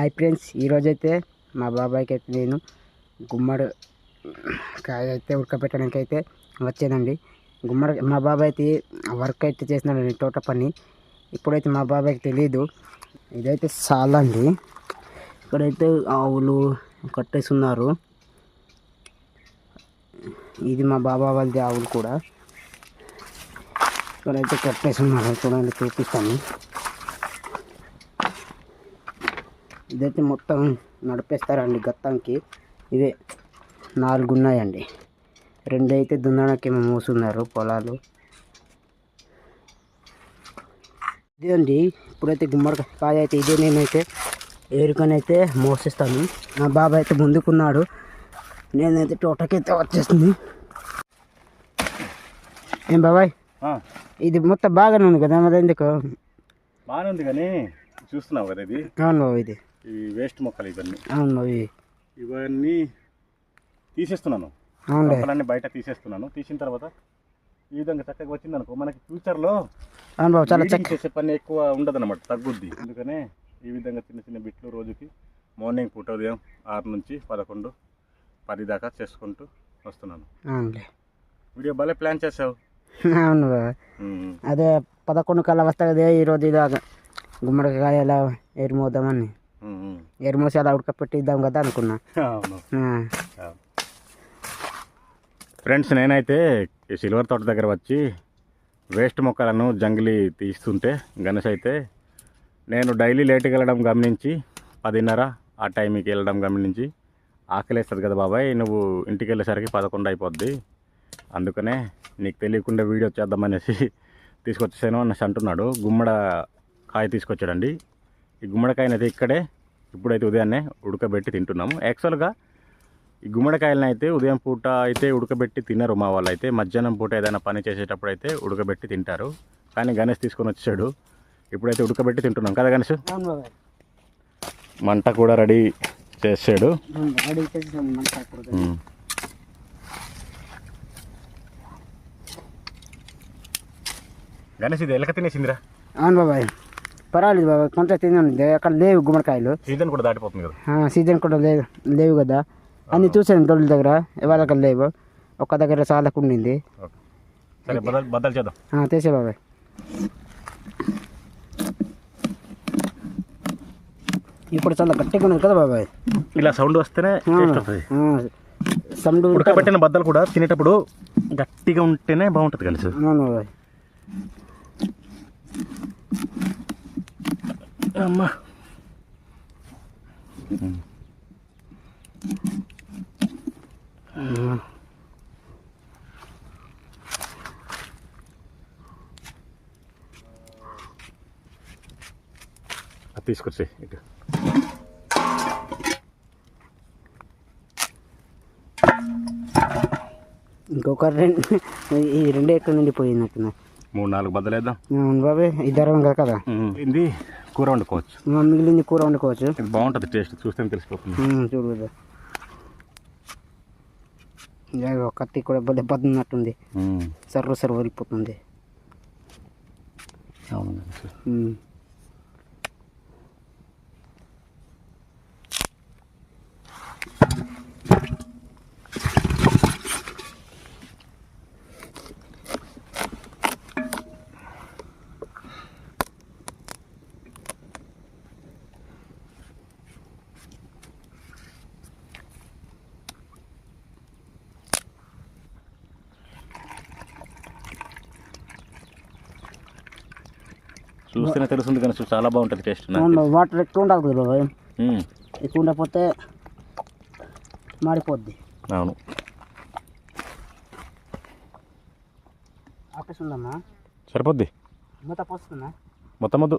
Hi friends ఈరోజైతే మా బాబాయ్కి అయితే నేను గుమ్మడి కాయ అయితే ఉడకబెట్టడానికి అయితే వచ్చేదండి గుమ్మడి మా బాబాయ్ అయితే వర్క్ అయితే చేసినాడండి తోట పని. ఇప్పుడైతే మా బాబాయ్కి తెలియదు ఇదైతే చాలండి ఇక్కడైతే ఆవులు కట్టేస్తున్నారు ఇది మా బాబా వాళ్ళది ఆవులు కూడా. ఇక్కడైతే కట్టేస్తున్నారు చూడండి చూపిస్తాను. ఇదైతే మొత్తం నడిపేస్తారండి గత్తంకి. ఇవే నాలుగు ఉన్నాయండి రెండు అయితే దున్నడానికి ఏమో మూసున్నారు పొలాలు. ఇదే అండి ఇప్పుడైతే గుమ్మడికాయ అయితే ఇదే నేనైతే ఏరుకనైతే మోసిస్తాను. మా బాబాయ్ అయితే ముందుకున్నాడు. నేనైతే తోటకైతే వచ్చేస్తుంది. ఏం బాబాయ్? ఇది మొత్తం బాగానే ఉంది కదా మరి ఎందుకు? బాగానే ఉంది కానీ చూస్తున్నావు కదా ఇది? అవును బాబు ఇది. ఈ వేస్ట్ మొక్కలు ఇవన్నీ. అవును. ఇవన్నీ తీసేస్తున్నాను. మొక్కలన్నీ బయట తీసేస్తున్నాను. తీసిన తర్వాత ఈ విధంగా చక్కగా వచ్చింది అనుకో మనకి ఫ్యూచర్లో చాలా చేసే పని ఎక్కువ ఉండదన్నమాట తగ్గుద్ది. అందుకనే ఈ విధంగా చిన్న చిన్న బిట్లు రోజుకి మార్నింగ్ పూట ఉదయం ఆరు నుంచి పదకొండు పది దాకా చేసుకుంటూ వస్తున్నాను. వీడియో భలే ప్లాన్ చేసావు. అవును అదే పదకొండు కల్లా వస్తుంది కదా ఈరోజు ఇదాక గుమ్మడికాయ ఎలా ఎరుమోద్దామని ఉమ్, ఉమ్. ఎరుమోసి అలా ఉడకపెట్టిద్దాం కదా అనుకున్నా. ఫ్రెండ్స్ నేనైతే ఈ సిల్వర్ తోట దగ్గర వచ్చి వేస్ట్ మొక్కలను జంగిలీ తీస్తుంటే గణేష్ అయితే నేను డైలీ లేట్కి వెళ్ళడం గమనించి పదిన్నర ఆ టైంకి వెళ్ళడం గమనించి ఆకలేస్తుంది కదా బాబాయ్ నువ్వు ఇంటికి వెళ్ళేసరికి పదకొండు అయిపోద్ది. అందుకనే నీకు తెలియకుండా వీడియో చేద్దామనేసి తీసుకొచ్చేసాను అనేసి అంటున్నాడు. గుమ్మడ కాయ తీసుకొచ్చాడండి. ఈ గుమ్మడికాయని అయితే ఇక్కడే ఇప్పుడైతే ఉదయాన్నే ఉడకబెట్టి తింటున్నాము. యాక్చువల్గా ఈ గుమ్మడికాయలను అయితే ఉదయం పూట అయితే ఉడకబెట్టి తినరు మా వాళ్ళు అయితే మధ్యాహ్నం పూట ఏదైనా పని చేసేటప్పుడు అయితే ఉడకబెట్టి తింటారు. కానీ గణేష్ తీసుకొని వచ్చాడు. ఇప్పుడైతే ఉడకబెట్టి తింటున్నాం. కదా గణేష్? మంట కూడా రెడీ చేసాడు. గణేష్ ఇది ఎలక తినేసిందిరా? అవును బాబాయ్. పర్వాలేదు బాబాయ్ కొంత తినండి అక్కడ లేవు గుమ్మడికాయలు. సీజన్ కూడా దాటిపోతుంది కదా. సీజన్ కూడా లేవు లేవు కదా. అన్ని చూసాను డొల్ల దగ్గర ఇవాళ అక్కడ లేవు. ఒక్క దగ్గర చాలకు ఉండింది. తీసే బాబాయ్. ఇప్పుడు చాలా గట్టిగా ఉన్నది కదా బాబాయ్. ఇలా సౌండ్ వస్తేనే సమ్డు ఉడకబెట్టిన బద్దలు కూడా తినేటప్పుడు గట్టిగా ఉంటేనే బాగుంటుంది గణేష్ అవును బాబాయ్. అమ్మా. తీసుకొచ్చి ఇటు. ఇంకొక రెండు ఈ రెండే ఎక్కడ నుండి పోయినట్టున్నా మూడు నాలుగు బద్దలేద్దాం. అవును బాబాయ్ ఇద్దరం కదా ఇది కూర వండుకోవచ్చు. మిగిలింది కూర వండుకోవచ్చు. ఇది బాగుంటుంది టేస్ట్ చూస్తే తెలిసిపోతుంది. ఉమ్, చూడు కదా ఇక ఒక కత్తి కూడా భలే పదున్నట్టుంది ఉమ్. సర్వ సర్వ వెళ్ళిపోతుంది అవును చూస్తేనే తెలుస్తుంది కనుక చాలా బాగుంటుంది టేస్ట్ వాటర్ ఎక్కువ ఉండాలి కదా బాబాయ్. ఎక్కువ ఉండకపోతే మాడిపోద్ది. అవును. సరిపోద్ది? మూత పోస్తుందా? మొత్తం వద్దు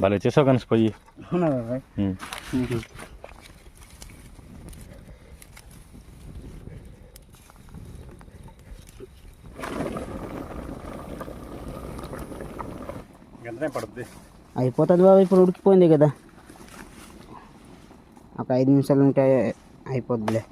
భలే చేసావు పోయి. పడుతుంది అయిపోతుంది బాబు ఇప్పుడు ఉడికిపోయింది కదా. ఒక ఐదు నిమిషాలు ఉంటే అయిపోద్దిలే.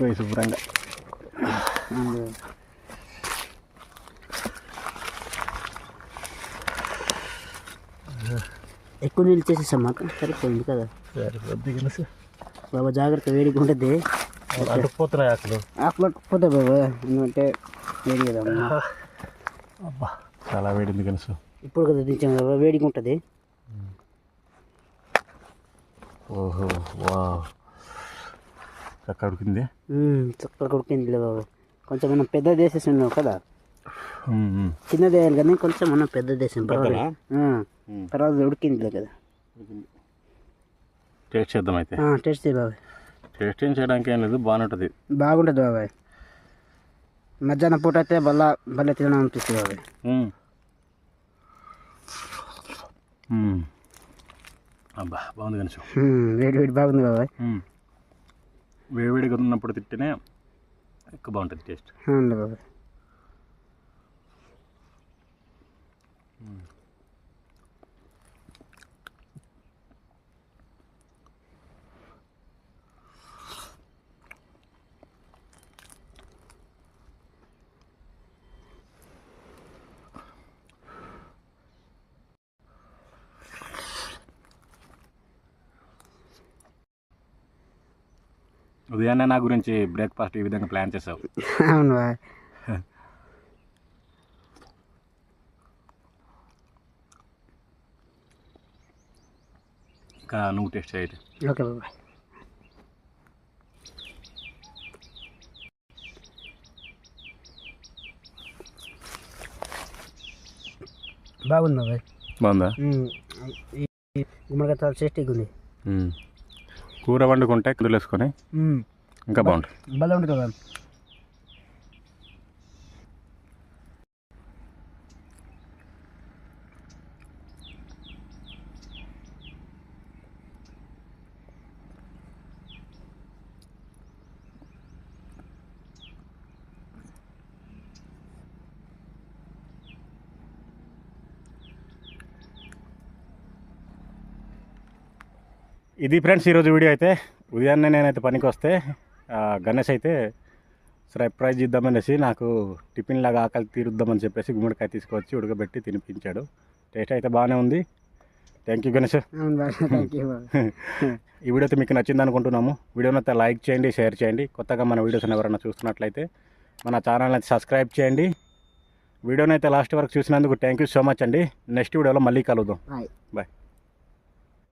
పోయి శుభ్రంగా ఎక్కువ నీళ్ళు చేసేసాం మాకు. సరిపోయింది కదా. సరిపోద్ది బాబా జాగ్రత్త వేడిగా ఉంటుంది అడ్డుపోతున్నాయి ఆకులు ఆకులు పోతే బాబా. ఎందుకంటే వేడి కదా. అబ్బా చాలా వేడింది గెలుసు ఇప్పుడు కదా దించాం బాబా వేడిగా ఉంటుంది. ఓహో వా అక్కడ ఉడికింది. చక్కగా కొడుకుంది బాబా. కొంచెం మనం పెద్ద చేసేసి ఉన్నాం కదా చిన్నది వేయాలి కానీ కొంచెం మనం పెద్ద చేసాం పర్వాలేదు ఆ, పర్వాలేదు ఉడికిందిలే కదా. టేస్ట్ చేద్దాం అయితే. టేస్ట్ చేయి బాబాయ్. టేస్ట్ ఏం చేయడానికి ఏం లేదు బాగానే ఉంటుంది బాగుంటుంది బాబాయ్. మధ్యాహ్నం పూట అయితే బల్ల భలే తినడం అనిపిస్తుంది బాబాయ్. అబ్బా బాగుంది కనీసం. వేడి వేడి బాగుంది బాబాయ్. వేడివేడిగా ఉన్నప్పుడు తింటేనే ఎక్కువ బాగుంటుంది టేస్ట్. అవును బాబాయ్ ఉదయాన్నే నా గురించి బ్రేక్ఫాస్ట్ ఈ విధంగా ప్లాన్ చేసావు. అవును బాబాయ్ ఇంకా నువ్వు టేస్ట్ చేయదు ఓకే బాబాయ్ బాగుంది బాబాయ్ బాగుందా? గుమ్మడికాయ చాలా టేస్టీగా ఉంది. కూర వండుకుంటే కిందలు వేసుకొని మ్మ్, ఇంకా బాగుంటుంది. భలే ఉంటుంది బాబాయ్ ఇది ఫ్రెండ్స్ ఈరోజు వీడియో అయితే ఉదయాన్నే నేనైతే పనికి వస్తే గణేష్ అయితే సర్ప్రైజ్ ఇద్దామనేసి నాకు టిఫిన్ లాగా ఆకలి తీరుద్దామని చెప్పేసి గుమ్మడికాయ తీసుకొచ్చి ఉడకబెట్టి తినిపించాడు. టేస్ట్ అయితే బాగానే ఉంది. Thank you Ganesh. ఈ వీడియో అయితే మీకు నచ్చింది అనుకుంటున్నాము. వీడియోని అయితే లైక్ చేయండి షేర్ చేయండి. కొత్తగా మన వీడియోస్ ఎవరైనా చూస్తున్నట్లయితే మన ఛానల్ అయితే సబ్స్క్రైబ్ చేయండి. వీడియోని అయితే లాస్ట్ వరకు చూసినందుకు థ్యాంక్ యూ సో మచ్ అండి. నెక్స్ట్ వీడియోలో మళ్ళీ కలుద్దాం. బాయ్